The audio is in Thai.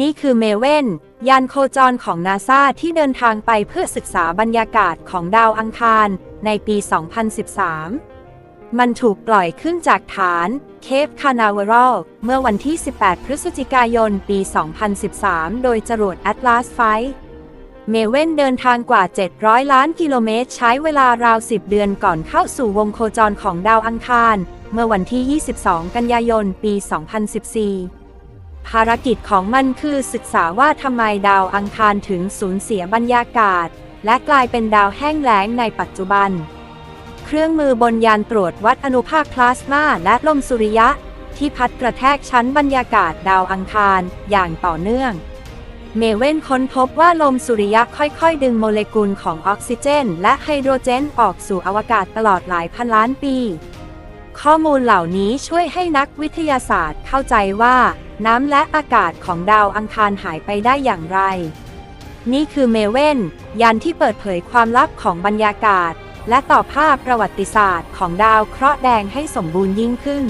นี่คือเมเว่น ยานโคจรของนาซาที่เดินทางไปเพื่อศึกษาบรรยากาศของดาวอังคารในปี 2013 มันถูกปล่อยขึ้นจากฐานเคปคานาเวรัลเมื่อวันที่ 18 พฤศจิกายน ปี 2013 โดยจรวด Atlas V เมเว่นเดินทางกว่า 700 ล้านกิโลเมตร ใช้เวลาราว 10 เดือนก่อนเข้าสู่วงโคจรของดาวอังคาร เมื่อวันที่ 22 กันยายน ปี 2014 ภารกิจของมันคือศึกษาว่าทำไมดาวอังคารถึงสูญเสียบรรยากาศ และกลายเป็นดาวแห้งแล้งในปัจจุบัน เครื่องมือบนยานตรวจวัดอนุภาคพลาสมาและลมสุริยะ ที่พัดกระแทกชั้นบรรยากาศดาวอังคารอย่างต่อเนื่อง เมเว่นค้นพบว่าลมสุริยะค่อยๆ ดึงโมเลกุลของออกซิเจน และไฮโดรเจนออกสู่อวกาศตลอดหลายพันล้านปี ข้อมูลเหล่านี้ช่วยให้นักวิทยาศาสตร์เข้าใจว่า น้ำและอากาศของดาวอังคารหายไปได้อย่างไร นี่คือเมเว่นยานที่เปิดเผยความลับของบรรยากาศ และต่อภาพประวัติศาสตร์ของดาวเคราะห์แดงให้สมบูรณ์ยิ่งขึ้น